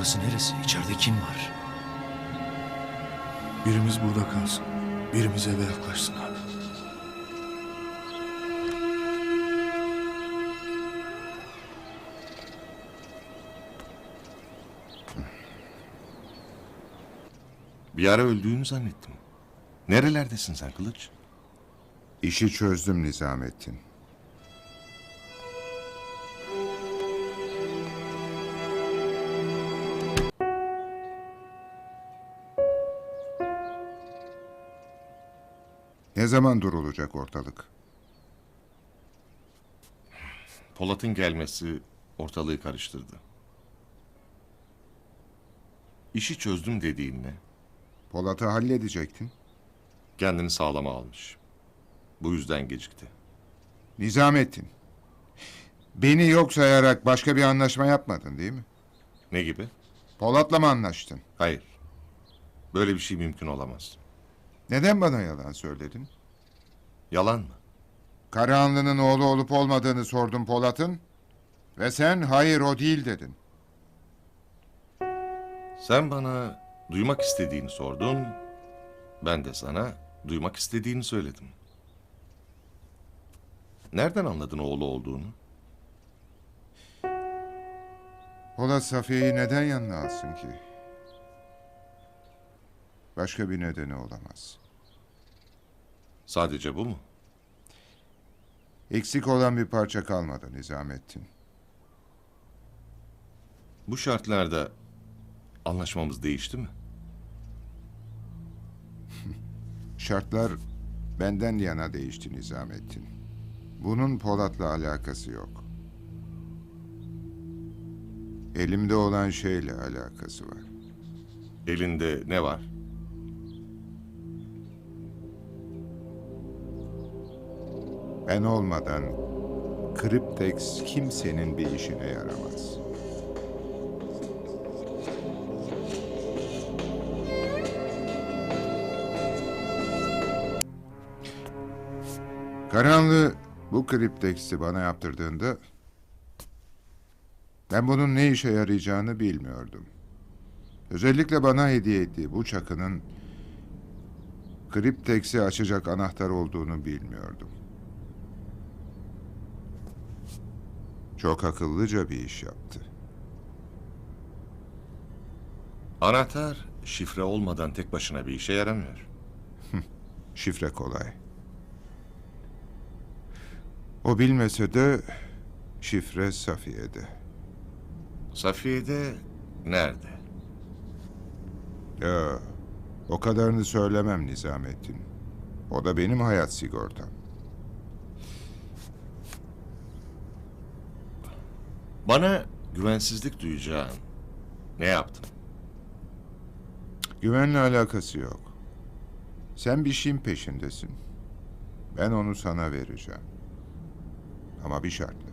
Burası neresi? İçeride kim var? Birimiz burada kalsın. Birimiz eve yaklaşsın abi. Bir ara öldüğünü zannettim. Nerelerdesin sen Kılıç? İşi çözdüm Nizamettin. Ne zaman durulacak ortalık? Polat'ın gelmesi ortalığı karıştırdı. İşi çözdüm dediğinle Polat'ı halledecektin. kendini sağlama almış. Bu yüzden gecikti. Nizamettin. Beni yok sayarak başka bir anlaşma yapmadın değil mi? Ne gibi? Polat'la mı anlaştın? Hayır. Böyle bir şey mümkün olamaz. Neden bana yalan söyledin? Yalan mı? Karahanlı'nın oğlu olup olmadığını sordum Polat'ın. Ve sen hayır o değil dedin. Sen bana duymak istediğini sordun. Ben de sana duymak istediğini söyledim. Nereden anladın oğlu olduğunu? Polat Safiye'yi neden yanına alsın ki? Başka bir nedeni olamaz. Sadece bu mu? Eksik olan bir parça kalmadı Nizamettin. Bu şartlarda anlaşmamız değişti mi? Şartlar benden yana değişti Nizamettin. Bunun Polat'la alakası yok. Elimde olan şeyle alakası var. Elinde ne var? Ben olmadan Kriptex kimsenin bir işine yaramaz. Karanlı bu Kriptex'i bana yaptırdığında ben bunun ne işe yarayacağını bilmiyordum. Özellikle bana hediye ettiği bu çakının Kriptex'i açacak anahtar olduğunu bilmiyordum. Çok akıllıca bir iş yaptı. Anahtar şifre olmadan tek başına bir işe yaramıyor. Şifre kolay. O bilmese de şifre Safiye'de. Safiye'de nerede? Ya, o kadarını söylemem Nizamettin. O da benim hayat sigortam. Bana güvensizlik duyacağın ne yaptın? Güvenle alakası yok. Sen bir şeyin peşindesin. Ben onu sana vereceğim. Ama bir şartla.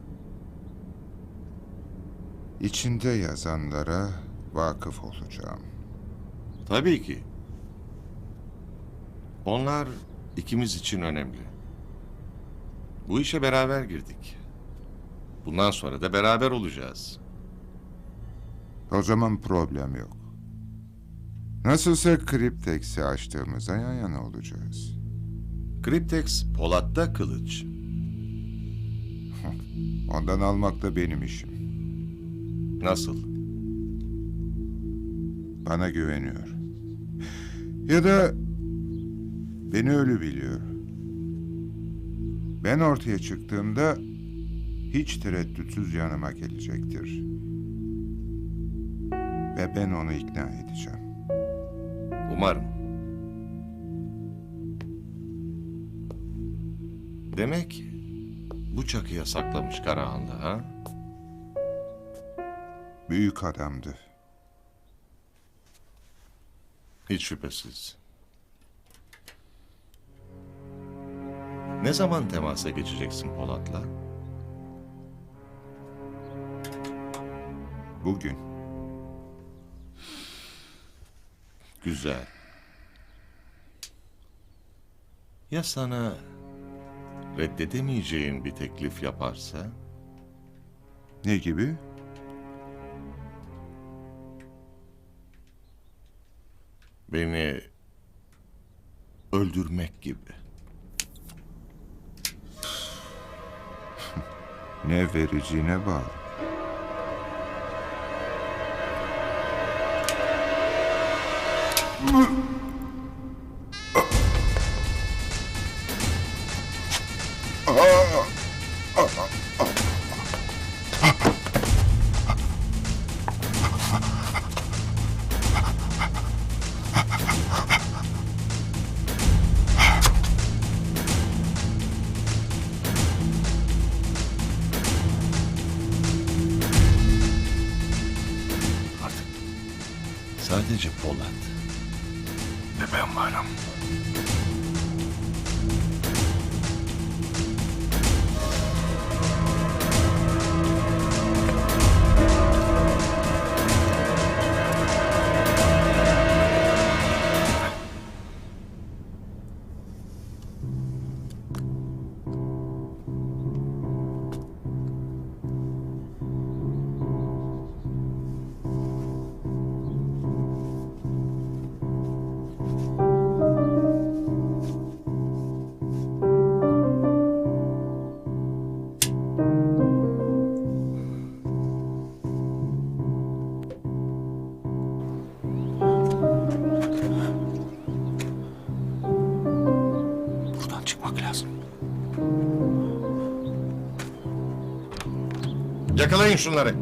İçinde yazanlara vakıf olacağım. Tabii ki. Onlar ikimiz için önemli. Bu işe beraber girdik. Bundan sonra da beraber olacağız. O zaman problem yok. Nasılsa Kriptex'i açtığımızda yan yana olacağız. Kriptex Polat'ta kılıç. Ondan almak da benim işim. Nasıl? Bana güveniyor. Ya da beni ölü biliyor. Ben ortaya çıktığımda hiç tereddütsüz yanıma gelecektir. Ve ben onu ikna edeceğim. Umarım. Demek bu çakıya saklamış Karahanlı ha? Büyük adamdı. Hiç şüphesiz. Ne zaman temasa geçeceksin Polat'la? Bugün Güzel. Ya sana reddedemeyeceğin bir teklif yaparsa? ne gibi? Beni öldürmek gibi. Ne vereceğine bağlı. 嗯。Ben varım. Yakalayın şunları.